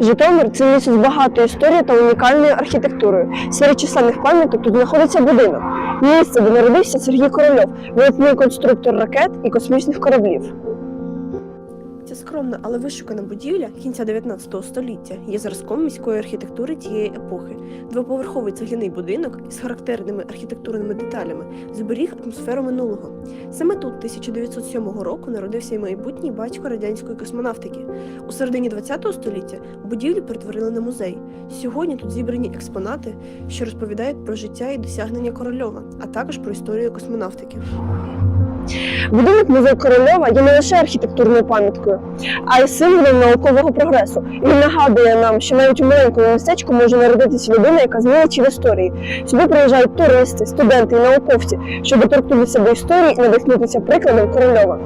Житомир це місце з багатою історією та унікальною архітектурою. Серед численних пам'яток тут знаходиться будинок, місце, де народився Сергій Корольов, видатний конструктор ракет і космічних кораблів. Ця скромна, але вишукана будівля кінця 19 століття є зразком міської архітектури тієї епохи. Двоповерховий цегляний будинок із характерними архітектурними деталями зберіг атмосферу минулого. Саме тут 1907 року народився й майбутній батько радянської космонавтики. У середині 20 століття будівлю перетворили на музей. Сьогодні тут зібрані експонати, що розповідають про життя і досягнення Корольова, а також про історію космонавтики. Будинок музею Корольова є не лише архітектурною пам'яткою, а й символом наукового прогресу. Він нагадує нам, що навіть у маленькому містечку може народитися людина, яка змінить в історії. Сюди приїжджають туристи, студенти і науковці, щоб торкнутися до історії і надихнутися прикладом Корольова.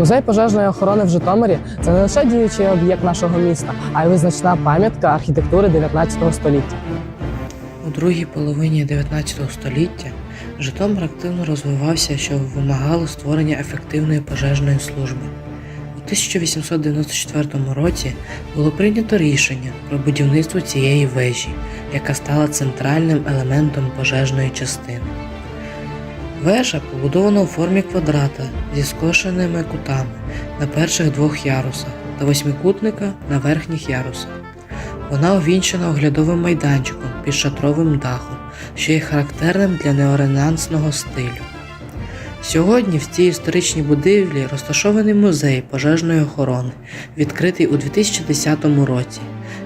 Музей пожежної охорони в Житомирі це не лише діючий об'єкт нашого міста, а й визначна пам'ятка архітектури 19 століття. У другій половині 19 століття Житомир активно розвивався, що вимагало створення ефективної пожежної служби. У 1894 році було прийнято рішення про будівництво цієї вежі, яка стала центральним елементом пожежної частини. Вежа побудована у формі квадрата зі скошеними кутами на перших двох ярусах та восьмикутника на верхніх ярусах. Вона увінчена оглядовим майданчиком під шатровим дахом, що є характерним для неоренансного стилю. Сьогодні в цій історичній будівлі розташований музей пожежної охорони, відкритий у 2010 році.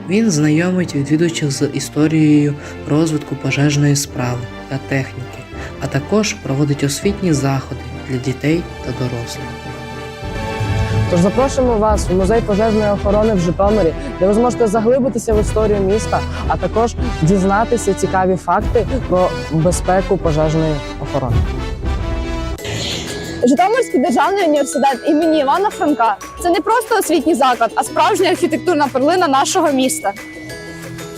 Він знайомить відвідувачів з історією розвитку пожежної справи та техніки, а також проводить освітні заходи для дітей та дорослих. Тож запрошуємо вас в музей пожежної охорони в Житомирі, де ви зможете заглибитися в історію міста, а також дізнатися цікаві факти про безпеку пожежної охорони. Житомирський державний університет імені Івана Франка це не просто освітній заклад, а справжня архітектурна перлина нашого міста.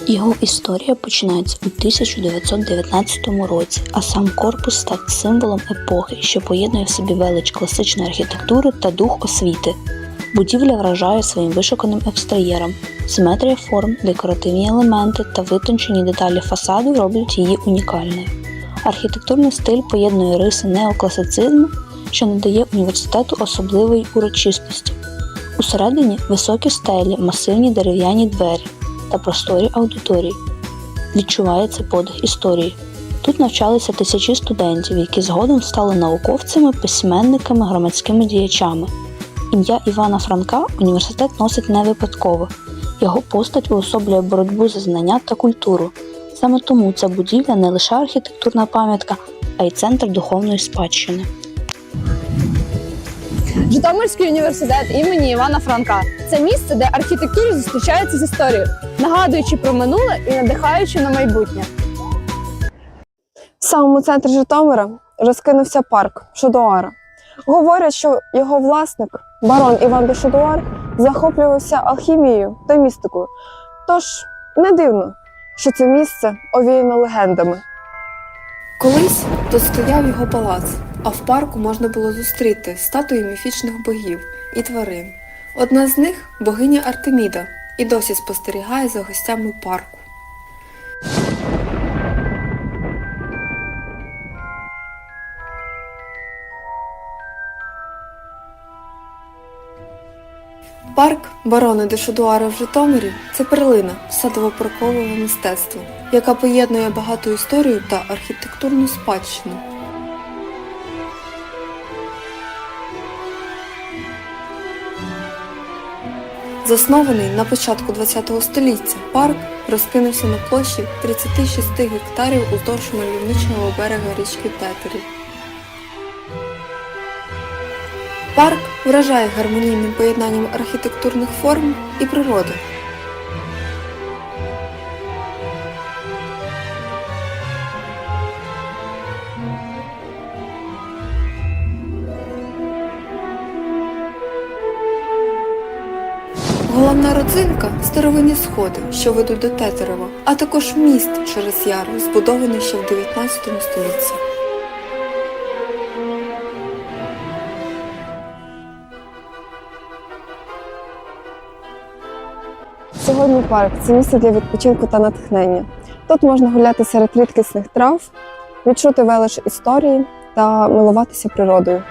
Його історія починається у 1919 році, а сам корпус став символом епохи, що поєднує в собі велич класичної архітектури та дух освіти. Будівля вражає своїм вишуканим екстер'єром. Симетрія форм, декоративні елементи та витончені деталі фасаду роблять її унікальною. Архітектурний стиль поєднує риси неокласицизму, що надає університету особливої урочистості. Усередині високі стелі, масивні дерев'яні двері та просторі аудиторії. Відчувається подих історії. Тут навчалися тисячі студентів, які згодом стали науковцями, письменниками, громадськими діячами. Ім'я Івана Франка університет носить не випадково. Його постать уособлює боротьбу за знання та культуру. Саме тому ця будівля не лише архітектурна пам'ятка, а й центр духовної спадщини. Житомирський університет імені Івана Франка це місце, де архітектура зустрічається з історією, нагадуючи про минуле і надихаючи на майбутнє. В самому центрі Житомира розкинувся парк Шодуара. Говорять, що його власник, барон Іван де Шодуар, захоплювався алхімією та містикою. Тож не дивно, що це місце овіяно легендами. Колись тут стояв його палац, а в парку можна було зустріти статуї міфічних богів і тварин. Одна з них богиня Артеміда, і досі спостерігає за гостями парку. Парк барона де Шудуара в Житомирі це перлина садово-паркового мистецтва, яка поєднує багату історію та архітектурну спадщину. Заснований на початку ХХ століття, парк розкинувся на площі 36 гектарів уздовж мальовничого берега річки Тетерів. Парк вражає гармонійним поєднанням архітектурних форм і природи. Головна родзинка старовинні сходи, що ведуть до Тетерева, а також міст через яру, збудований ще в 19 столітті. Сьогодні парк це місце для відпочинку та натхнення. Тут можна гуляти серед рідкісних трав, відчути велич історії та милуватися природою.